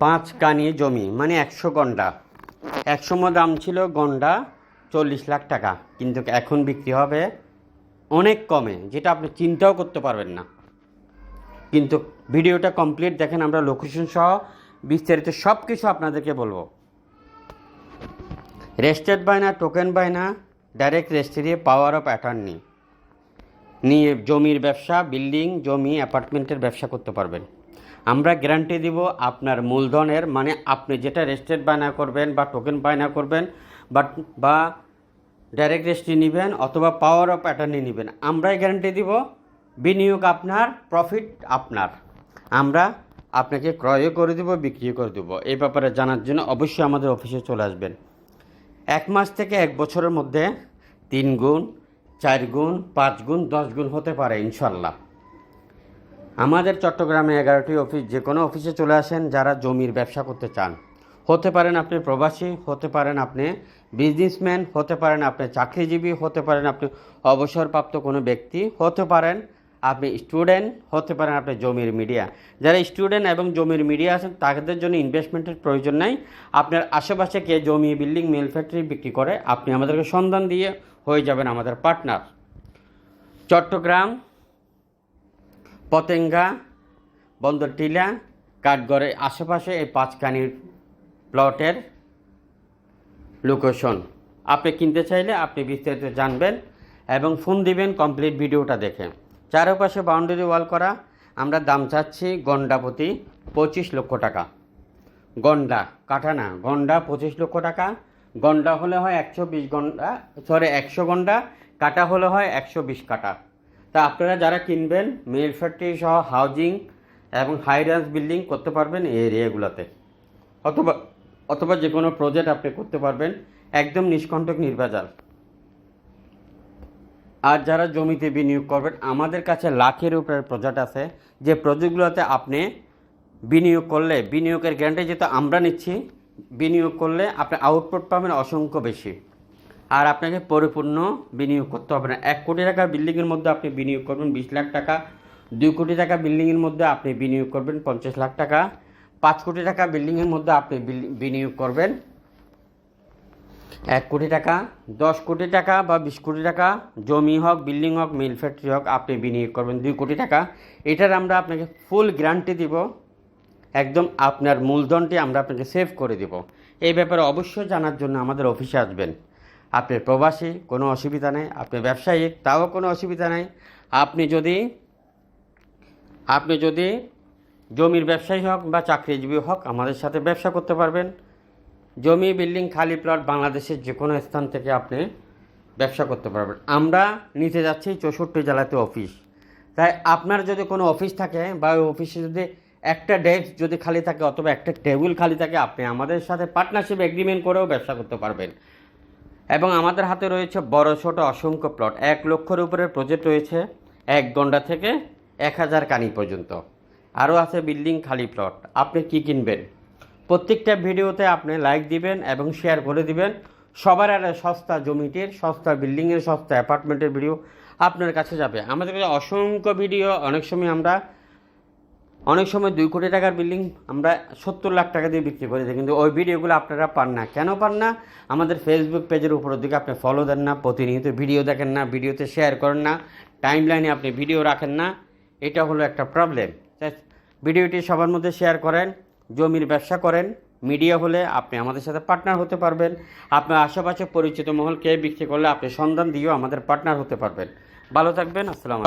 পাঁচ কানি জমি মানে একশো গন্ডা। একসময় দাম ছিল গন্ডা চল্লিশ লাখ টাকা, কিন্তু এখন বিক্রি হবে অনেক কমে, যেটা আপনি চিন্তাও করতে পারবেন না। কিন্তু ভিডিওটা কমপ্লিট, দেখেন আমরা লোকেশন সহ বিস্তারিত সব কিছু আপনাদেরকে বলব। রেস্টেড বায়না টোকেন বায়না direct registry power of attorney নিয়ে জমির ব্যবসা, বিল্ডিং, জমি, অ্যাপার্টমেন্টের ব্যবসা করতে পারবেন। আমরা গ্যারান্টি দিব আপনার মূলধনের মানে আপনি যেটা রেজিস্ট্রেড বায়না করবেন বা টোকেন বায়না করবেন বাট বা ডাইরেক্ট রেজিস্ট্রি নেবেন অথবা পাওয়ার অফ অ্যাটর্নি নেবেন, আমরাই গ্যারান্টি দিব বিনিয়োগ আপনার প্রফিট আপনার। আমরা আপনাকে ক্রয়ও করে দেবো, বিক্রিও করে দেবো। এই ব্যাপারে জানার জন্য অবশ্যই আমাদের অফিসে চলে আসবেন। এক মাস থেকে এক বছরের মধ্যে তিন গুণ, চার গুণ, পাঁচ গুণ, দশ গুণ হতে পারে ইনশাল্লাহ আমাদের চট্টগ্রামে এগারোটি অফিস, যে কোনো অফিসে চলে আসেন যারা জমির ব্যবসা করতে চান। হতে পারেন আপনি প্রবাসী, হতে পারেন আপনি বিজনেসম্যান হতে পারেন আপনি চাকরিজীবী, হতে পারেন আপনি অবসরপ্রাপ্ত কোনো ব্যক্তি, হতে পারেন আপনি স্টুডেন্ট হতে পারেন আপনি জমির মিডিয়া যারা স্টুডেন্ট এবং জমির মিডিয়া আছেন, তাদের জন্য ইনভেস্টমেন্টের প্রয়োজন নাই। আপনার আশেপাশে কে জমি বিল্ডিং মিল ফ্যাক্টরি বিক্রি করে, আপনি আমাদেরকে সন্ধান দিয়ে হয়ে যাবেন আমাদের পার্টনার চট্টগ্রাম পতেঙ্গা বন্দর টিলা কাঠগড়ের আশেপাশে এই পাঁচকানির প্লটের লোকেশন আপনি কিনতে চাইলে আপনি বিস্তারিত জানবেন এবং ফোন দিবেন কমপ্লিট ভিডিওটা দেখে। চারপাশে বাউন্ডারি ওয়াল করা। আমরা দাম চাচ্ছি গন্ডা প্রতি পঁচিশ লক্ষ টাকা। গন্ডা কাঠা না গন্ডা পঁচিশ লক্ষ টাকা। গন্ডা হলে হয় একশো বিশ গন্ডা সরি একশো গন্ডা, কাটা হলে হয় একশো বিশ কাটা। তা আপনারা যারা কিনবেন, মিল ফ্যাক্টরি সহ হাউজিং এবং হাই রেঞ্জ বিল্ডিং করতে পারবেন এই এরিয়াগুলোতে অথবা অথবা যে কোনো প্রজেক্ট আপনি করতে পারবেন, একদম নিষ্কণ্টক নির্ভেজাল আর যারা জমিতে বিনিয়োগ করবেন, আমাদের কাছে লাখের উপরে প্রজেক্ট আছে। যে প্রজেক্টগুলোতে আপনি বিনিয়োগ করলে, বিনিয়োগের গ্যারান্টি যেহেতু আমরা নিচ্ছি, বিনিয়োগ করলে আপনি আউটপুট পাবেন অসংখ্য বেশি। আর আপনাকে পরিপূর্ণ বিনিয়োগ করতে হবে না। এক কোটি টাকা বিল্ডিংয়ের মধ্যে আপনি বিনিয়োগ করবেন, বিশ লাখ টাকা। দুই কোটি টাকা বিল্ডিংয়ের মধ্যে আপনি বিনিয়োগ করবেন, পঞ্চাশ লাখ টাকা। পাঁচ কোটি টাকা বিল্ডিংয়ের মধ্যে আপনি বিনিয়োগ করবেন। এক কোটি টাকা, দশ কোটি টাকা বা বিশ কোটি টাকা। জমি হোক, বিল্ডিং হোক, মিল ফ্যাক্টরি হোক, আপনি বিনিয়োগ করবেন দুই কোটি টাকা। এটার আমরা আপনাকে ফুল গ্যারান্টি দিব। একদম আপনার মূলধনটি আমরা আপনাকে সেভ করে দিব। এই ব্যাপারে অবশ্যই জানার জন্য আমাদের অফিসে আসবেন। আপনি প্রবাসী, কোনো অসুবিধা নেই। আপনি ব্যবসায়িক তাও কোনো অসুবিধা নেই। আপনি যদি আপনি যদি জমির ব্যবসায়ী হোক বা চাকরিজীবী হোক, আমাদের সাথে ব্যবসা করতে পারবেন। জমি, বিল্ডিং, খালি প্লট বাংলাদেশের যে কোনো স্থান থেকে আপনি ব্যবসা করতে পারবেন। আমরা নিতে যাচ্ছি চৌষট্টি জেলাতে অফিস। তাই আপনার যদি কোনো অফিস থাকে বা ওই অফিসে যদি একটা ডেস্ক যদি খালি থাকে অথবা একটা টেবিল খালি থাকে, আপনি আমাদের সাথে পার্টনারশিপ এগ্রিমেন্ট করেও ব্যবসা করতে পারবেন। এবং আমাদের হাতে রয়েছে বড় ছোট অসংখ্য প্লট এক লক্ষের উপরে প্রজেক্ট রয়েছে, এক গন্ডা থেকে এক হাজার কানি পর্যন্ত। আরও আছে বিল্ডিং খালি প্লট আপনি কি কিনবেন? প্রত্যেকটা ভিডিওতে আপনি লাইক দিবেন এবং শেয়ার করে দিবেন। সবার আগে সস্তা জমিটির, সস্তা বিল্ডিংয়ের সস্তা অ্যাপার্টমেন্টের ভিডিও আপনার কাছে যাবে। আমাদের কাছে অসংখ্য ভিডিও অনেক সময় আমরা অনেক সময় দুই কোটি টাকার বিল্ডিং আমরা সত্তর লাখ টাকা দিয়ে বিক্রি করে দিই কিন্তু ওই ভিডিওগুলো আপনারা পান না। কেন পান না? আমাদের ফেসবুক পেজের উপরের দিকে আপনি ফলো দেন না, প্রতিনিয়ত ভিডিও দেখেন না, ভিডিওতে শেয়ার করেন না টাইম লাইনে আপনি ভিডিও রাখেন না, এটা হলো একটা প্রবলেম ভিডিওটি সবার মধ্যে শেয়ার করেন, জমির ব্যবসা করেন মিডিয়া হলে আপনি আমাদের সাথে পার্টনার হতে পারবেন। আপনার আশেপাশে পরিচিত মহলকে বিক্রি করলে আপনি সন্ধান দিয়েও আমাদের পার্টনার হতে পারবেন। ভালো থাকবেন, আসসালাম